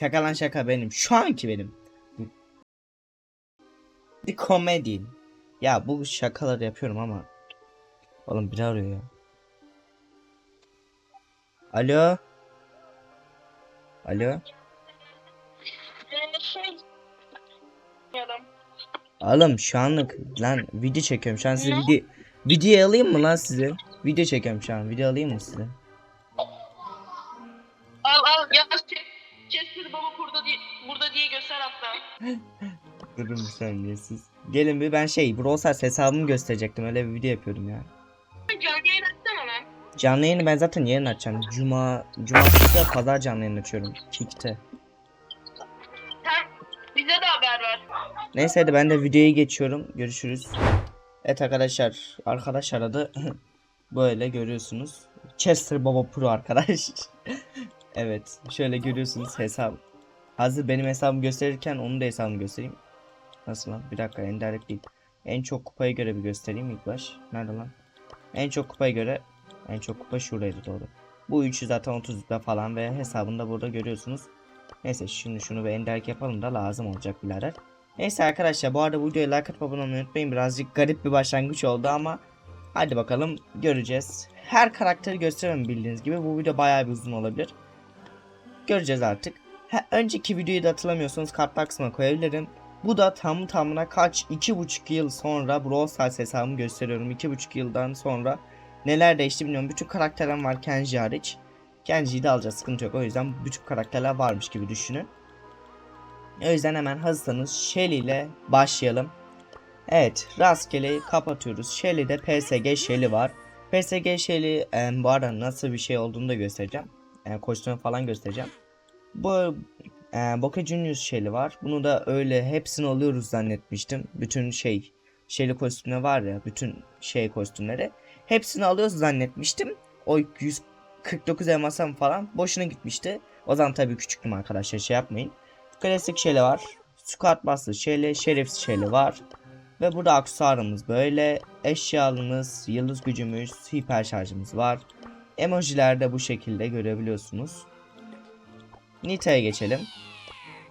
Şaka lan şaka benim. Şu anki benim. Bir komedi. Ya bu şakaları yapıyorum ama. Oğlum biri arıyor ya. Alo. Alo. Ee, şey... Oğlum şu anlık lan video çekiyorum. Şu an size video video alayım mı lan size? Video çekiyorum şu an. Video alayım mı size? Al al ya Chester baba burada diye, burada diye göster hatta. Durun bir saniye siz. Gelin bir ben şey Brawl Stars hesabımı gösterecektim. Öyle bir video yapıyordum ya. Canlı yayın açsana lan. Canlı yayını ben zaten yarın açacağım. Cuma, cumartesi ve pazar canlı yayın açıyorum. Kick'te. Sen bize de haber ver. Neyse hadi ben de videoya geçiyorum. Görüşürüz. Evet arkadaşlar. Arkadaşlar adı böyle görüyorsunuz. Chester Baba Pro arkadaş. evet. Şöyle görüyorsunuz hesap. Hazır benim hesabımı gösterirken onun da hesabını göstereyim. Nasıl lan? Bir dakika enderlik değil. En çok kupaya göre bir göstereyim ilk baş. Nerede lan? En çok kupaya göre en çok kupa şuradaydı doğru. Bu üçü zaten 30'da falan ve hesabında burada görüyorsunuz. Neyse şimdi şunu bir enderlik yapalım da lazım olacak birader. Neyse arkadaşlar bu arada bu videoya like atıp abone olmayı unutmayın. Birazcık garip bir başlangıç oldu ama hadi bakalım göreceğiz. Her karakteri gösteremem bildiğiniz gibi. Bu video bayağı bir uzun olabilir. Göreceğiz artık. Ha, önceki videoyu da hatırlamıyorsanız kartlar koyabilirim. Bu da tam tamına kaç 2,5 yıl sonra Brawl Stars hesabımı gösteriyorum. 2,5 yıldan sonra neler değişti bilmiyorum. Bütün karakterlerim var Kenji hariç. Kenji'yi de alacağız sıkıntı yok. O yüzden bütün karakterler varmış gibi düşünün. O yüzden hemen hazırsanız Shelly ile başlayalım. Evet rastgele kapatıyoruz. Shelly'de PSG Shelly var. PSG Shelly e, bu arada nasıl bir şey olduğunu da göstereceğim. E, kostümü falan göstereceğim. Bu e, Boca Juniors Shelly var. Bunu da öyle hepsini alıyoruz zannetmiştim. Bütün şey Shelly kostümü var ya bütün şey kostümleri. Hepsini alıyoruz zannetmiştim. O 149 elmasam falan boşuna gitmişti. O zaman tabii küçüktüm arkadaşlar şey yapmayın. Klasik Shelly var. Squad Buster Shelly, Şerif Shelly var. Ve burada aksesuarımız böyle. Eşyalımız, yıldız gücümüz, hiper şarjımız var. Emojiler de bu şekilde görebiliyorsunuz. Nita'ya geçelim.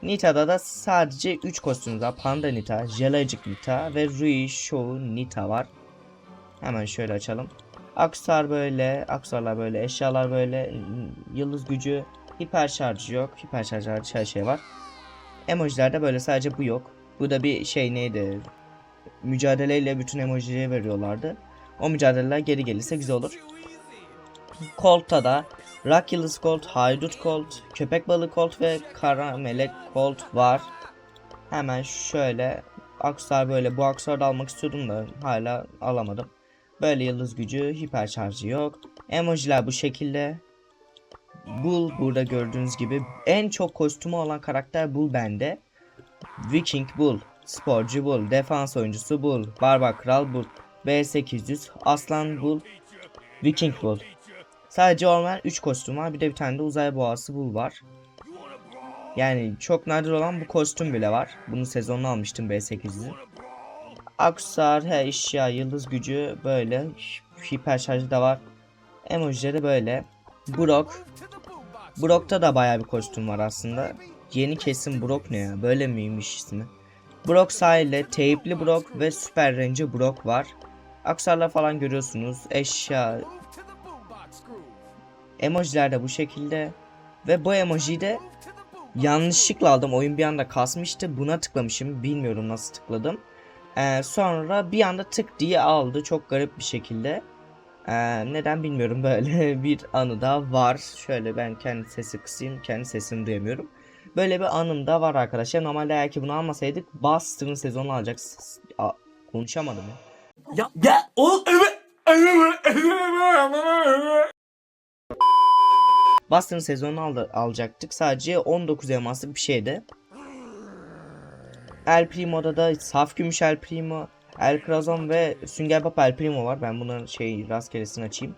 Nita'da da sadece 3 kostümümüz var. Panda Nita, Jelajik Nita ve Rui Show Nita var. Hemen şöyle açalım. Aksesuar böyle, aksesuarlar böyle, eşyalar böyle, yıldız gücü, hiper şarjı yok. Hiper şarj hariç her şey var. Emojilerde böyle sadece bu yok. Bu da bir şey neydi? Mücadeleyle bütün emojileri veriyorlardı. O mücadeleler geri gelirse güzel olur. Colt'ta da Yıldız Colt, Haydut Colt, Köpek Balığı Colt ve Kara Melek Colt var. Hemen şöyle aksesuar böyle bu aksesuarı da almak istiyordum da hala alamadım. Böyle yıldız gücü, hiper şarjı yok. Emojiler bu şekilde. Bull burada gördüğünüz gibi en çok kostümü olan karakter Bull bende. Viking Bull, Sporcu Bull, Defans oyuncusu Bull, Barbar Kral Bull, B800, Aslan Bull, Viking Bull. Sadece olmayan 3 kostüm var. Bir de bir tane de uzay boğası Bull var. Yani çok nadir olan bu kostüm bile var. Bunu sezonunu almıştım B800'ün. Aksar, he eşya, yıldız gücü böyle. Hiper şarjı da var. Emojileri böyle. Brock. Brock'ta da bayağı bir kostüm var aslında. Yeni kesim Brock ne ya? Böyle miymiş ismi? Brock sahilde teypli Brock ve Süper Ranger Brock var. Aksarlar falan görüyorsunuz. Eşya. Emojiler de bu şekilde. Ve bu emojiyi de yanlışlıkla aldım. Oyun bir anda kasmıştı. Buna tıklamışım. Bilmiyorum nasıl tıkladım. Ee, sonra bir anda tık diye aldı. Çok garip bir şekilde. Ee, neden bilmiyorum böyle bir anı da var. Şöyle ben kendi sesi kısayım. Kendi sesimi duyamıyorum. Böyle bir anım da var arkadaşlar. Normalde eğer ki bunu almasaydık Boston sezonu alacak. A- konuşamadım ya. Ya ya o. Boston sezonu aldı, alacaktık. Sadece 19 elmaslık bir şeydi. El Primo'da da saf gümüş El Primo, El Krazon ve Sünger Papa El Primo var. Ben bunların şey rastgelesini açayım.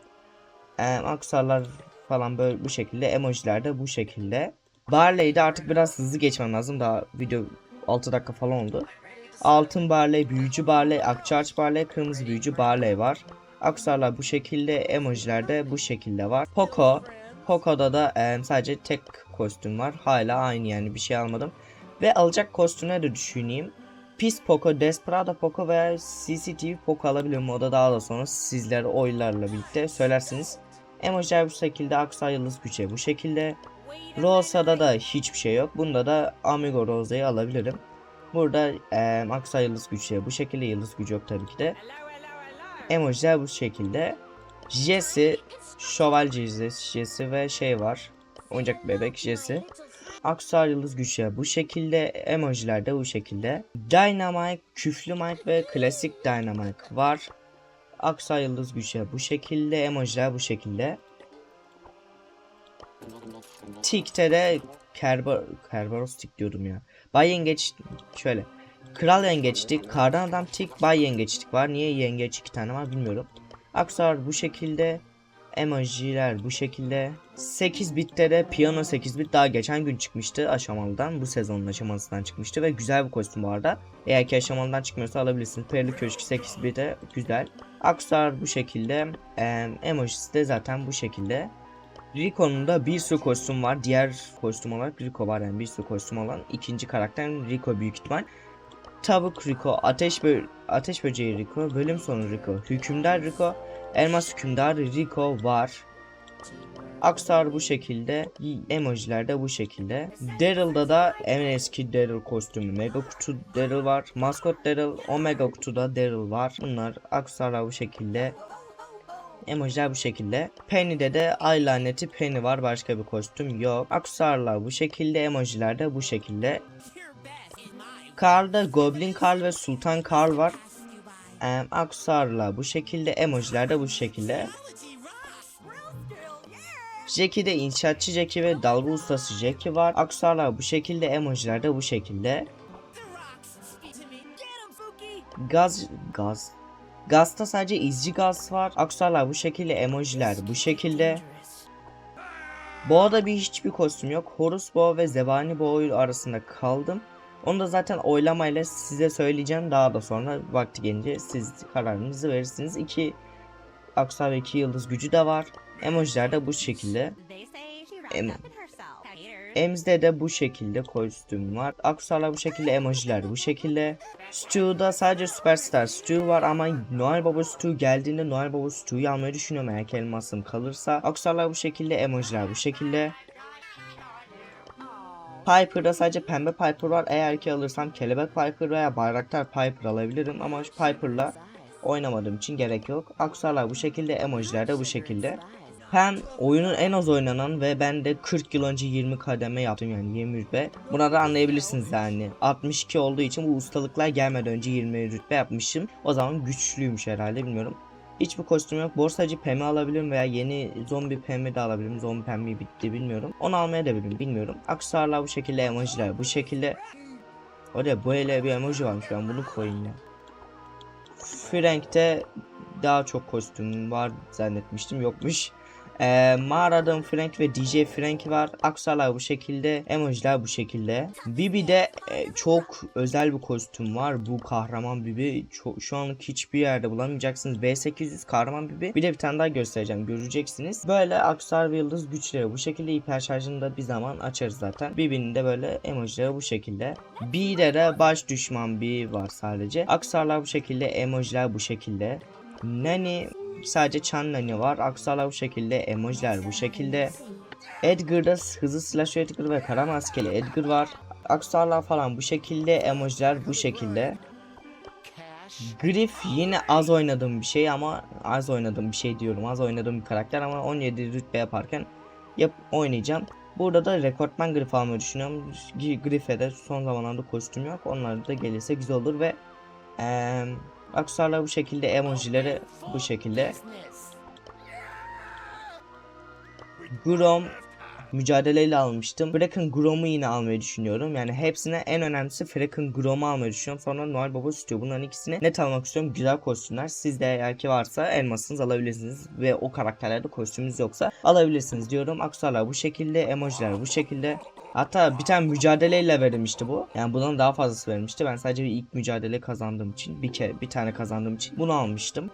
Ee, aksesuarlar falan böyle bu şekilde. Emojiler de bu şekilde. Barley'de artık biraz hızlı geçmem lazım. Daha video 6 dakika falan oldu. Altın Barley, Büyücü Barley, Akçarç Barley, Kırmızı Büyücü Barley var. Aksesuarlar bu şekilde, emojiler de bu şekilde var. Poco, Poco'da da e, sadece tek kostüm var. Hala aynı yani bir şey almadım. Ve alacak kostümleri de düşüneyim. Pis Poco, Desperado Poco veya CCTV Poco alabilirim. O da daha da sonra sizler oylarla birlikte söylersiniz. Emojiler bu şekilde, Aksa Yıldız Güçe bu şekilde. Rosa'da da hiçbir şey yok. Bunda da Amigo Rosa'yı alabilirim. Burada e, Aksa Yıldız Güçe bu şekilde, Yıldız Gücü yok tabii ki de. Emojiler bu şekilde. Jesse, Şövalye Jesse ve şey var. Oyuncak bebek Jesse. Aksar yıldız güçleri bu şekilde, emojiler de bu şekilde. Dynamite, küflü Mike ve klasik Dynamite var. Aksar yıldız güçleri bu şekilde, emojiler bu şekilde. Tik'te de Kerber, Kerberos Tik diyordum ya. Bay Yengeç şöyle. Kral Yengeçtik, Kardan Adam Tik, Bay Yengeçtik var. Niye Yengeç iki tane var bilmiyorum. Aksar bu şekilde. Emojiler bu şekilde. 8 bitte de piyano 8 bit daha geçen gün çıkmıştı aşamalıdan. Bu sezonun aşamalısından çıkmıştı ve güzel bir kostüm bu arada. Eğer ki aşamalıdan çıkmıyorsa alabilirsiniz. Perili Köşkü 8 bit de güzel. Aksar bu şekilde. Em, emojisi de zaten bu şekilde. Rico'nun da bir sürü kostüm var. Diğer kostüm olarak Rico var yani bir sürü kostüm olan ikinci karakter Rico büyük ihtimal. Tavuk Rico, Ateş, bö Ateş Böceği Rico, Bölüm Sonu Rico, Hükümdar Rico, Elmas Hükümdar Rico var. Aksar bu şekilde, emojiler de bu şekilde. Daryl'da da en eski Daryl kostümü Mega Kutu Daryl var. Maskot Daryl, Omega Kutu'da Daryl var. Bunlar Aksar'a bu şekilde. Emojiler bu şekilde. Penny'de de ay laneti Penny var. Başka bir kostüm yok. Aksarlar bu şekilde. Emojiler de bu şekilde. Karl'da Goblin Karl ve Sultan Karl var. Em, Aksar'la bu şekilde. Emojiler de bu şekilde. Jackie'de inşaatçı Jackie ve dalga ustası Jackie var. Aksarlar bu şekilde. Emojiler de bu şekilde. Gaz gaz Gaz'da sadece izci gaz var. Aksarlar bu şekilde, emojiler bu şekilde. Boğa'da bir hiçbir kostüm yok. Horus Boğa ve Zebani Boğa arasında kaldım. Onu da zaten oylamayla size söyleyeceğim. Daha da sonra vakti gelince siz kararınızı verirsiniz. İki Aksar ve iki yıldız gücü de var. Emojiler de bu şekilde. Em Ems'de de bu şekilde kostüm var. Aksarlar bu şekilde, emojiler bu şekilde. Stu'da sadece Superstar Stu var ama Noel Baba Stu geldiğinde Noel Baba Stu'yu almayı düşünüyorum eğer ki elmasım kalırsa. Aksarlar bu şekilde, emojiler bu şekilde. Piper'da sadece pembe Piper var. Eğer ki alırsam kelebek Piper veya bayraktar Piper alabilirim ama şu Piper'la oynamadığım için gerek yok. Aksarlar bu şekilde, emojiler de bu şekilde. Hem oyunun en az oynanan ve ben de 40 yıl önce 20 kademe yaptım yani 20 rütbe. Buna da anlayabilirsiniz yani. 62 olduğu için bu ustalıklar gelmeden önce 20 rütbe yapmışım. O zaman güçlüymüş herhalde bilmiyorum. Hiçbir kostüm yok. Borsacı Pem'i alabilirim veya yeni zombi Pem'i de alabilirim. Zombi Pem'i bitti bilmiyorum. Onu almaya da bilirim bilmiyorum. Aksesuarlar bu şekilde, emojiler bu şekilde. Oraya böyle bir emoji varmış ben bunu koyayım ya. Frank'te daha çok kostüm var zannetmiştim yokmuş. Ee, mağaradan Frank ve DJ Frank var. Aksalar bu şekilde. Emojiler bu şekilde. Bibi'de e, çok özel bir kostüm var. Bu kahraman Bibi çok, şu anlık hiçbir yerde bulamayacaksınız. V800 kahraman Bibi. Bir de bir tane daha göstereceğim. Göreceksiniz. Böyle aksar ve yıldız güçleri bu şekilde hiper şarjını da bir zaman açarız zaten. Bibi'nin de böyle emojileri bu şekilde. B'de de baş düşman bir var sadece. Aksarlar bu şekilde. Emojiler bu şekilde. Nani sadece Chan Nani var. Aksarlar bu şekilde. Emojiler bu şekilde. Edgar'da hızlı slash Edgar ve kara maskeli Edgar var. Aksarlar falan bu şekilde. Emojiler bu şekilde. Griff yine az oynadığım bir şey ama az oynadığım bir şey diyorum. Az oynadığım bir karakter ama 17 rütbe yaparken yap oynayacağım. Burada da rekortman Griff almayı düşünüyorum. Griff'e de son zamanlarda kostüm yok. Onlar da gelirse güzel olur ve eee Aksesuarlar bu şekilde, emojileri bu şekilde. Grom mücadeleyle almıştım. Fraken Grom'u yine almayı düşünüyorum. Yani hepsine en önemlisi Fraken Grom'u almayı düşünüyorum. Sonra Noel Baba istiyor. Bunların ikisini net almak istiyorum. Güzel kostümler. Sizde eğer ki varsa elmasınız alabilirsiniz. Ve o karakterlerde kostümünüz yoksa alabilirsiniz diyorum. Aksesuarlar bu şekilde, emojiler bu şekilde. Hatta bir tane mücadeleyle verilmişti bu. Yani bundan daha fazlası verilmişti. Ben sadece bir ilk mücadele kazandığım için bir kere bir tane kazandığım için bunu almıştım.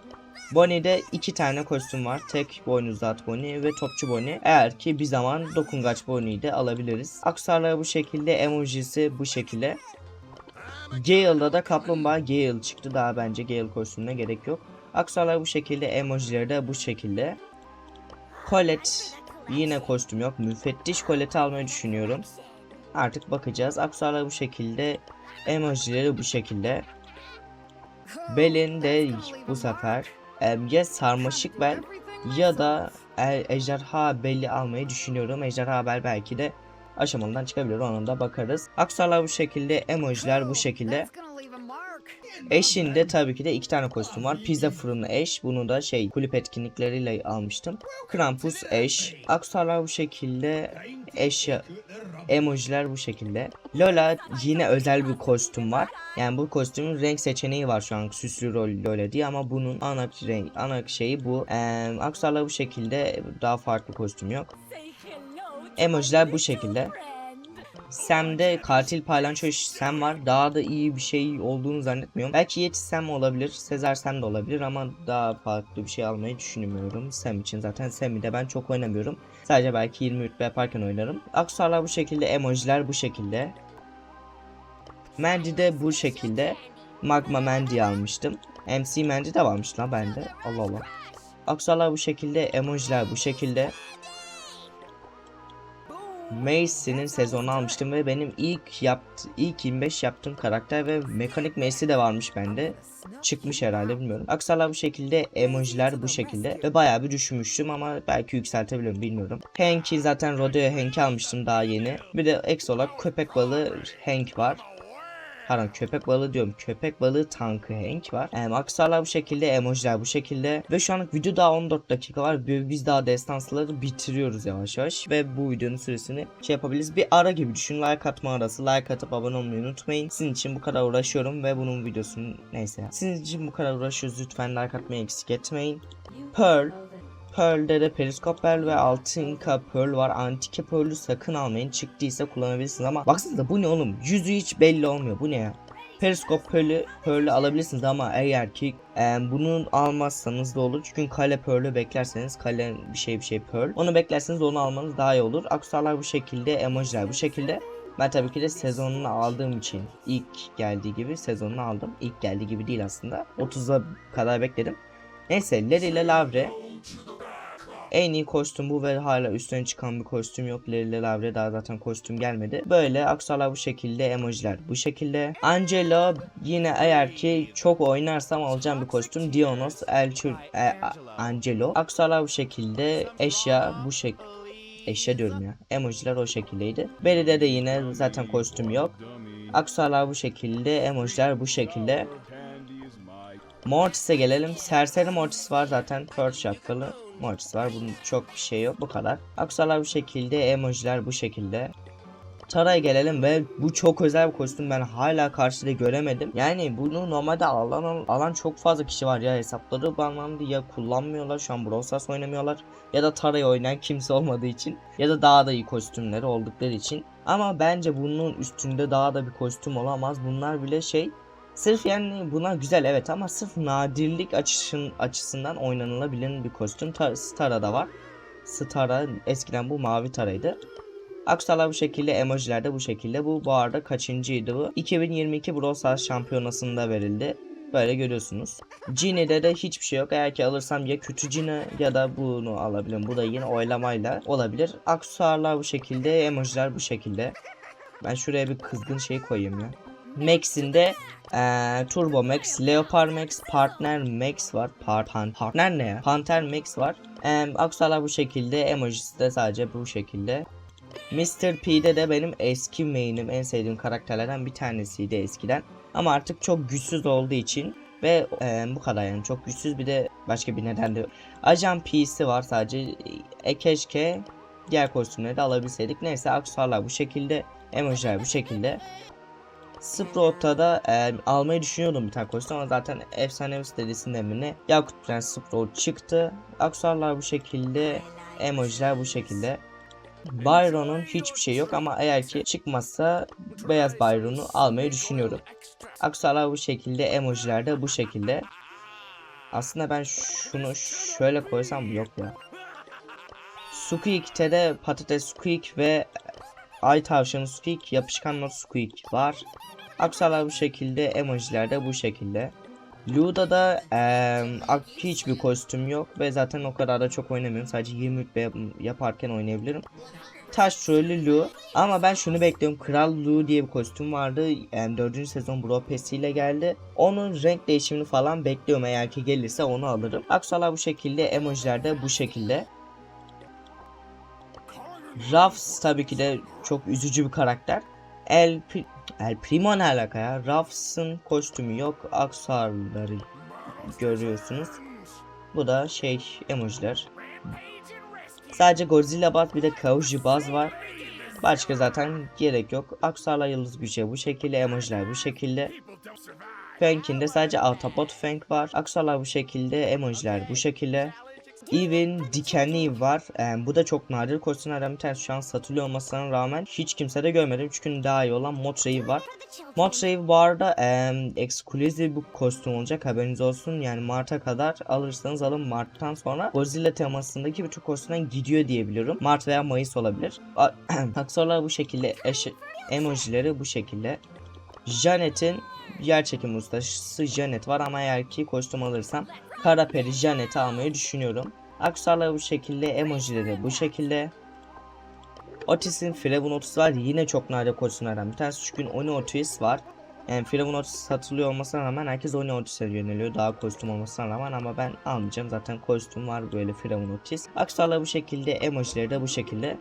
Bonnie'de iki tane kostüm var. Tek boynuzlu at Bonnie ve topçu Bonnie. Eğer ki bir zaman dokungaç Bonnie'yi de alabiliriz. Aksesuarları bu şekilde, emojisi bu şekilde. Gale'da da kaplumbağa Gale çıktı. Daha bence Gale kostümüne gerek yok. Aksesuarlar bu şekilde, emojileri de bu şekilde. Colette yine kostüm yok. Müfettiş Colette'i almayı düşünüyorum. Artık bakacağız. Aksesuarlar bu şekilde, emojileri bu şekilde. Belin de bu sefer ya sarmaşık bel ya da e- ejderha beli almayı düşünüyorum. Ejderha bel belki de aşamadan çıkabilir ona da bakarız. Aksesuarlar bu şekilde, emojiler bu şekilde. Eşinde tabii ki de iki tane kostüm var. Pizza fırını eş. Bunu da şey kulüp etkinlikleriyle almıştım. Krampus eş. Aksesuarlar bu şekilde. Eşya emojiler bu şekilde. Lola yine özel bir kostüm var. Yani bu kostümün renk seçeneği var şu an süslü rol Lola diye ama bunun ana renk ana şeyi bu. Ee, bu şekilde daha farklı kostüm yok. Emojiler bu şekilde. Sam'de katil paylanço Sam var. Daha da iyi bir şey olduğunu zannetmiyorum. Belki Yeti Sam olabilir. Sezar Sam de olabilir ama daha farklı bir şey almayı düşünmüyorum. Sam için zaten Sam'i de ben çok oynamıyorum. Sadece belki 20 rütbe yaparken oynarım. Aksesuarlar bu şekilde. Emojiler bu şekilde. Mandy de bu şekilde. Magma Mandy almıştım. MC Mandy de varmış lan bende. Allah Allah. Aksesuarlar bu şekilde. Emojiler bu şekilde. Mace'nin sezonu almıştım ve benim ilk yaptı ilk 25 yaptığım karakter ve mekanik Mace'i de varmış bende. Çıkmış herhalde bilmiyorum. Aksesuarlar bu şekilde, emojiler bu şekilde ve bayağı bir düşmüştüm ama belki yükseltebilirim bilmiyorum. Hank'i zaten Rodeo Hank'i almıştım daha yeni. Bir de ek olarak köpek balığı Hank var. Pardon köpek balığı diyorum. Köpek balığı tankı Hank var. Em, aksesuarlar bu şekilde, emojiler bu şekilde. Ve şu anlık video daha 14 dakika var. Biz daha destansları bitiriyoruz yavaş yavaş. Ve bu videonun süresini şey yapabiliriz. Bir ara gibi düşün. Like atma arası. Like atıp abone olmayı unutmayın. Sizin için bu kadar uğraşıyorum ve bunun videosunu neyse. Sizin için bu kadar uğraşıyoruz. Lütfen like atmayı eksik etmeyin. Pearl Pearl'de de Periskop Pearl ve Altinka Pearl var. Antike Pearl'ü sakın almayın. Çıktıysa kullanabilirsiniz ama baksanıza bu ne oğlum? Yüzü hiç belli olmuyor. Bu ne ya? Periskop Pearl'ü Pearl'ü alabilirsiniz ama eğer ki e, bunu almazsanız da olur. Çünkü kale Pearl'ü beklerseniz kale bir şey bir şey Pearl. Onu beklerseniz onu almanız daha iyi olur. Aksesuarlar bu şekilde, emojiler bu şekilde. Ben tabii ki de sezonunu aldığım için ilk geldiği gibi sezonunu aldım. İlk geldiği gibi değil aslında. 30'a kadar bekledim. Neyse Larry ile Lavre en iyi kostüm bu ve hala üstüne çıkan bir kostüm yok. Lille Lavre daha zaten kostüm gelmedi. Böyle aksesuarlar bu şekilde, emojiler bu şekilde. Angelo yine eğer ki çok oynarsam alacağım bir kostüm. Dionos, Elçur, e, Angelo. Aksesuarlar bu şekilde, eşya bu şek Eşya diyorum ya. Emojiler o şekildeydi. Belli'de de yine zaten kostüm yok. Aksesuarlar bu şekilde, emojiler bu şekilde. Mortis'e gelelim. Serseri Mortis var zaten. Pearl şapkalı Var. Bunun çok bir şey yok. Bu kadar. Aksesuarlar bu şekilde. Emojiler bu şekilde. Tara'ya gelelim ve bu çok özel bir kostüm ben hala karşıda göremedim. Yani bunu normalde alan alan çok fazla kişi var ya hesapları banlandı ya kullanmıyorlar şu an Brawl oynamıyorlar ya da Tara'yı oynayan kimse olmadığı için ya da daha da iyi kostümleri oldukları için. Ama bence bunun üstünde daha da bir kostüm olamaz. Bunlar bile şey Sırf yani buna güzel evet ama sırf nadirlik açısın, açısından oynanılabilen bir kostüm. Ta, Stara da var. Stara eskiden bu mavi taraydı. Aksesuarlar bu şekilde, emojiler de bu şekilde. Bu bu arada kaçıncıydı bu? 2022 Brawl Stars şampiyonasında verildi. Böyle görüyorsunuz. Genie'de de hiçbir şey yok. Eğer ki alırsam ya kötü Genie ya da bunu alabilirim. Bu da yine oylamayla olabilir. Aksesuarlar bu şekilde, emojiler bu şekilde. Ben şuraya bir kızgın şey koyayım ya. Max'in de eee, Turbo Max, Leopard Max, Partner Max var. Par pan- partner ne ya? Panther Max var. Eee aksesuarlar bu şekilde. Emojisi de sadece bu şekilde. Mr. P'de de benim eski main'im en sevdiğim karakterlerden bir tanesiydi eskiden. Ama artık çok güçsüz olduğu için ve eee, bu kadar yani çok güçsüz bir de başka bir neden de. Ajan P'si var sadece. E keşke diğer kostümleri de alabilseydik. Neyse aksesuarlar bu şekilde. Emojiler bu şekilde. Sprout'ta da e, almayı düşünüyordum bir tane kostüm ama zaten efsanevi sitesinde mi ne Yakut Prens Sprout çıktı. Aksesuarlar bu şekilde, emojiler bu şekilde. Byron'un hiçbir şey yok ama eğer ki çıkmazsa beyaz Byron'u almayı düşünüyorum. Aksalar bu şekilde, emojiler de bu şekilde. Aslında ben şunu şöyle koysam yok ya. Squeak'te de patates Squeak ve ay tavşanı Squeak, yapışkan not Squeak var. Aksalar bu şekilde, emojiler de bu şekilde. Lu'da da eee, ak- hiçbir kostüm yok ve zaten o kadar da çok oynamıyorum. Sadece 20 rütbe yap- yaparken oynayabilirim. Taş trollü Lu ama ben şunu bekliyorum. Kral Lu diye bir kostüm vardı. Yani 4. sezon Bro ile geldi. Onun renk değişimini falan bekliyorum. Eğer ki gelirse onu alırım. Aksalar bu şekilde, emojiler de bu şekilde. Ruffs tabii ki de çok üzücü bir karakter. El, El Primo ne alaka ya? Ruffs'ın kostümü yok. Aksesuarları görüyorsunuz. Bu da şey emojiler. Sadece Godzilla Baz bir de Kauji Baz var. Başka zaten gerek yok. Aksesuarlar yıldız gücü bu şekilde. Emojiler bu şekilde. Fank'in de sadece Autobot Fank var. Aksesuarlar bu şekilde. Emojiler bu şekilde. Even dikenli var. Ee, bu da çok nadir kostümlerden bir tanesi. Şu an satılıyor olmasına rağmen hiç kimse de görmedim. Çünkü daha iyi olan Motrave var. Motrave bu arada e, exclusive bir kostüm olacak haberiniz olsun. Yani Mart'a kadar alırsanız alın. Mart'tan sonra Godzilla temasındaki bütün kostümden gidiyor diye biliyorum. Mart veya Mayıs olabilir. Aksesuarlar bu şekilde. eş- emojileri bu şekilde. Janet'in yer çekim ustası Janet var ama eğer ki kostüm alırsam Kara Peri Janet'i almayı düşünüyorum. Aksesuarlar bu şekilde, emojileri bu şekilde. Otis'in Firavun Otis var. Yine çok nadir kostümlerden bir tanesi. Çünkü Oni Otis var. Yani Firavun Otis satılıyor olmasına rağmen herkes Oni Otis'e yöneliyor. Daha kostüm olmasına rağmen ama ben almayacağım. Zaten kostüm var böyle Firavun Otis. Aksesuarlar bu şekilde, emojileri de bu şekilde.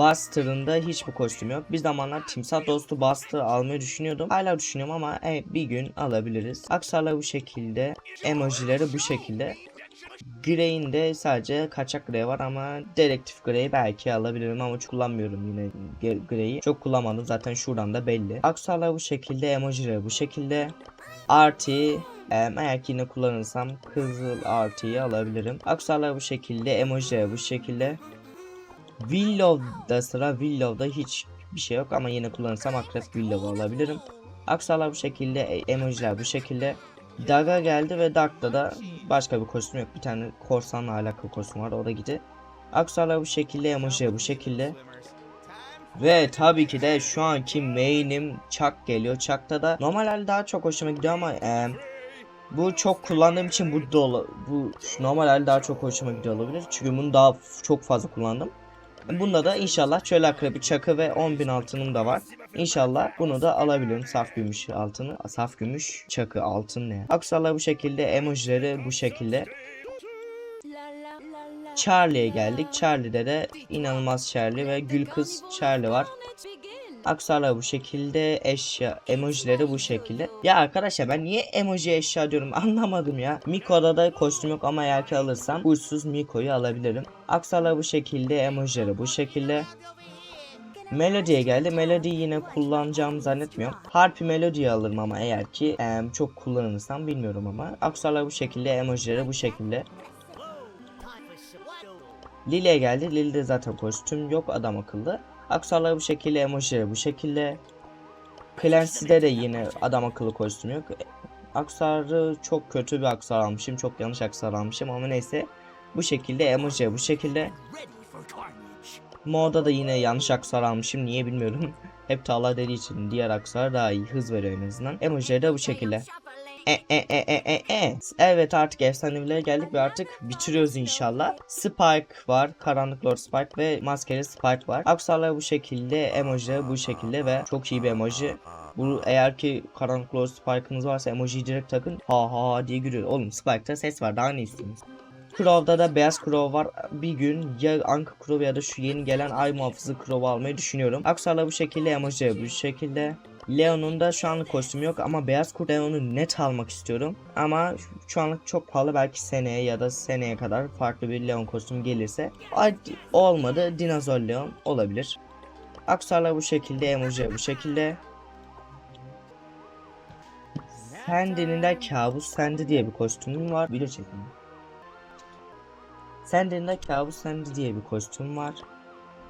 Buster'ın da hiçbir kostüm yok. Bir zamanlar timsah dostu Buster almayı düşünüyordum. Hala düşünüyorum ama e, bir gün alabiliriz. Aksesuarlar bu şekilde. Emojileri bu şekilde. Grey'in de sadece kaçak Grey var ama dedektif Grey belki alabilirim ama çok kullanmıyorum yine Grey'i. Çok kullanmadım zaten şuradan da belli. Aksesuarlar bu şekilde, emojileri bu şekilde. Artı em, eğer ki yine kullanırsam kızıl artıyı alabilirim. Aksesuarlar bu şekilde, emojileri bu şekilde. Willow'da sıra Willow'da hiç bir şey yok ama yine kullanırsam akrep Willow alabilirim. Aksesuarlar bu şekilde, e- emojiler bu şekilde. Daga geldi ve Dark'ta da başka bir kostüm yok. Bir tane korsanla alakalı kostüm var o da gitti. Aksesuarlar bu şekilde, emoji bu şekilde. Ve tabii ki de şu anki main'im Chuck geliyor. Chuck'ta da normal hali daha çok hoşuma gidiyor ama e, bu çok kullandığım için bu da ola- bu normal hali daha çok hoşuma gidiyor olabilir. Çünkü bunu daha çok fazla kullandım. Bunda da inşallah çöl akrebi çakı ve 10.000 altınım da var. İnşallah bunu da alabilirim. Saf gümüş altını. Saf gümüş çakı altın ne? Aksesuarlar bu şekilde. Emojileri bu şekilde. Charlie'ye geldik. Charlie'de de inanılmaz Charlie ve Gül Kız Charlie var. Aksesuarlar bu şekilde, eşya, emojileri bu şekilde. Ya arkadaşlar ben niye emoji eşya diyorum anlamadım ya. Miko'da da kostüm yok ama eğer ki alırsam uçsuz Miko'yu alabilirim. Aksesuarlar bu şekilde, emojileri bu şekilde. Melody'ye geldi. Melody yine kullanacağımı zannetmiyorum. Harpy Melody'yi alırım ama eğer ki em, çok kullanırsam bilmiyorum ama. Aksesuarlar bu şekilde, emojileri bu şekilde. Lily'e geldi. Lily'de zaten kostüm yok adam akıllı. Aksesuarlar bu şekilde, emojileri bu şekilde. Clancy'de de yine adam akıllı kostüm yok. Aksesuarı çok kötü bir aksesuar almışım. Çok yanlış aksesuar almışım ama neyse. Bu şekilde emoji bu şekilde. Moda da yine yanlış aksesuar almışım. Niye bilmiyorum. Hep tağlar dediği için diğer aksesuar daha iyi hız veriyor en azından. Emojileri de bu şekilde. E, e, e, e, e, e. Evet artık efsanevilere geldik ve artık bitiriyoruz inşallah. Spike var. Karanlık Lord Spike ve maskeli Spike var. Aksesuarlar bu şekilde. Emoji bu şekilde ve çok iyi bir emoji. Bu eğer ki Karanlık Lord Spike'ınız varsa emojiyi direkt takın. Ha ha diye gülüyor. Oğlum Spike'ta ses var daha ne istiyorsunuz? Crow'da da beyaz Crow var. Bir gün ya Anka Crow ya da şu yeni gelen Ay Muhafızı Crow'u almayı düşünüyorum. Aksesuarlar bu şekilde, emoji bu şekilde. Leon'un da şu anlık kostümü yok ama beyaz kurt Leon'u net almak istiyorum. Ama şu- anlık çok pahalı belki seneye ya da seneye kadar farklı bir Leon kostümü gelirse. Olmadı Dinozor Leon olabilir. Aksesuarlar bu şekilde, emoji bu şekilde. Sandy'nin de kabus Sandy diye bir kostümüm var. Video çekin. Sandy'nin kabus Sandy diye bir kostüm var.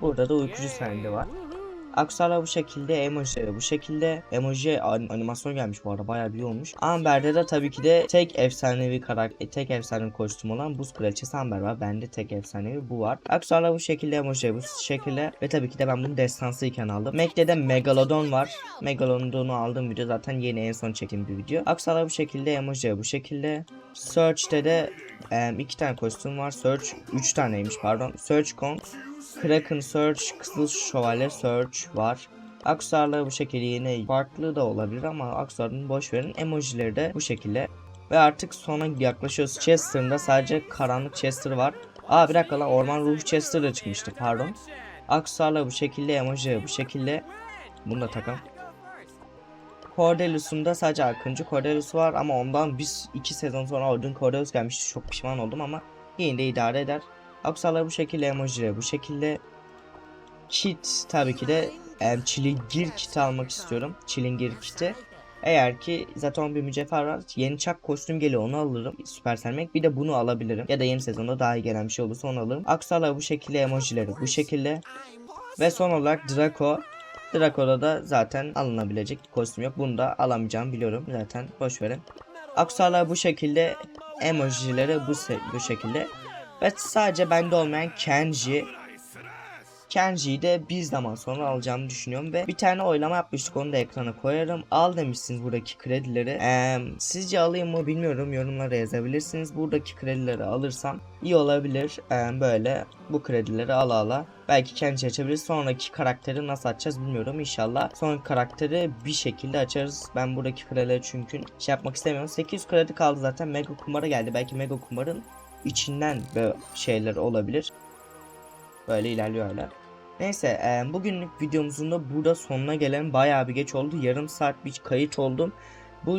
Burada da uykucu Sandy var. Aksuarlar bu şekilde, emojileri bu şekilde. Emoji an- animasyon gelmiş bu arada bayağı bir olmuş. Amber'de de tabii ki de tek efsanevi karakter, tek efsanevi kostüm olan Buz Kraliçesi Amber var. Bende tek efsanevi bu var. Aksuarlar bu şekilde, emoji bu şekilde. Ve tabii ki de ben bunu destansıyken aldım. Mac'de de Megalodon var. Megalodon'u aldığım video zaten yeni en son çektiğim bir video. Aksuarlar bu şekilde, emoji bu şekilde. Search'te de em, iki tane kostüm var. Search üç taneymiş pardon. Search Kong, Kraken Search, Kızıl Şövalye Search var. Aksarlar bu şekilde yine farklı da olabilir ama Aksar'ın boş verin. Emojileri de bu şekilde. Ve artık sona yaklaşıyoruz. Chester'ın sadece karanlık Chester var. Aa bir dakika lan orman ruhu Chester da çıkmıştı pardon. Aksarlar bu şekilde emoji bu şekilde. Bunu da takalım. Cordelius'un da sadece Akıncı Cordelius var ama ondan biz iki sezon sonra Odin Cordelius gelmişti. Çok pişman oldum ama yine de idare eder. Aksalar bu şekilde, emojileri bu şekilde. Kit tabii ki de em, çilingir kiti almak istiyorum. Çilingir kiti. Eğer ki zaten bir mücevher var. Yeni çak kostüm geliyor onu alırım. Supercell Mac. Bir de bunu alabilirim. Ya da yeni sezonda daha iyi gelen bir şey olursa onu alırım. Aksalar bu şekilde, emojileri bu şekilde. Ve son olarak Draco. Draco'da da zaten alınabilecek kostüm yok. Bunu da alamayacağım biliyorum zaten. Boş verin. Aksuarlar bu şekilde. Emojileri bu, bu şekilde. Ve sadece bende olmayan Kenji. Kenji'yi de bir zaman sonra alacağımı düşünüyorum ve bir tane oylama yapmıştık onu da ekrana koyarım. Al demişsiniz buradaki kredileri. Eee, sizce alayım mı bilmiyorum yorumlara yazabilirsiniz. Buradaki kredileri alırsam iyi olabilir. Eee, böyle bu kredileri ala ala. Belki Kenji açabiliriz. Sonraki karakteri nasıl açacağız bilmiyorum inşallah. Sonraki karakteri bir şekilde açarız. Ben buradaki kredileri çünkü şey yapmak istemiyorum. 800 kredi kaldı zaten. Mega kumara geldi. Belki Mega kumarın içinden böyle şeyler olabilir. Böyle ilerliyor hala. Neyse e, bugünlük videomuzun da burada sonuna gelen bayağı bir geç oldu. Yarım saat bir kayıt oldum. Bu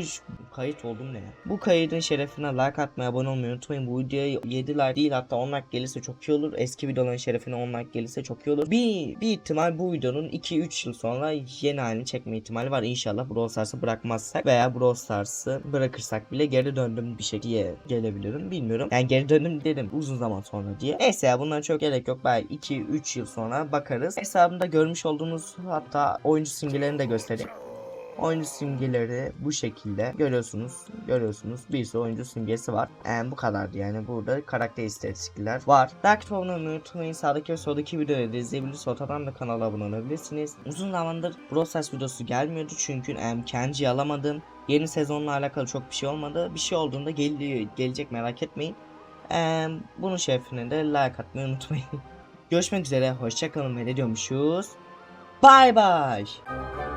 kayıt oldum ne? Bu kaydın şerefine like atmayı, abone olmayı unutmayın. Bu videoya 7 like değil hatta 10 like gelirse çok iyi olur. Eski videoların şerefine 10 like gelirse çok iyi olur. Bir, bir ihtimal bu videonun 2-3 yıl sonra yeni halini çekme ihtimali var. İnşallah Brawl Stars'ı bırakmazsak veya Brawl Stars'ı bırakırsak bile geri döndüm bir şey diye gelebilirim. Bilmiyorum. Yani geri döndüm dedim uzun zaman sonra diye. Neyse ya bunlara çok gerek yok. Belki 2-3 yıl sonra bakarız. Hesabımda görmüş olduğunuz hatta oyuncu simgelerini de göstereyim. Oyuncu simgeleri bu şekilde görüyorsunuz. Görüyorsunuz. Bir sürü oyuncu simgesi var. Yani bu kadardı yani. Burada karakter istatistikler var. Takip olmayı unutmayın. Sağdaki ve soldaki videoları da izleyebilirsiniz. Ortadan da kanala abone olabilirsiniz. Uzun zamandır Brawl videosu gelmiyordu. Çünkü em, Kenji'yi alamadım. Yeni sezonla alakalı çok bir şey olmadı. Bir şey olduğunda geliyor, gelecek merak etmeyin. Em, bunun şerefine de like atmayı unutmayın. Görüşmek üzere. Hoşçakalın ve ne diyormuşuz? Bye bye.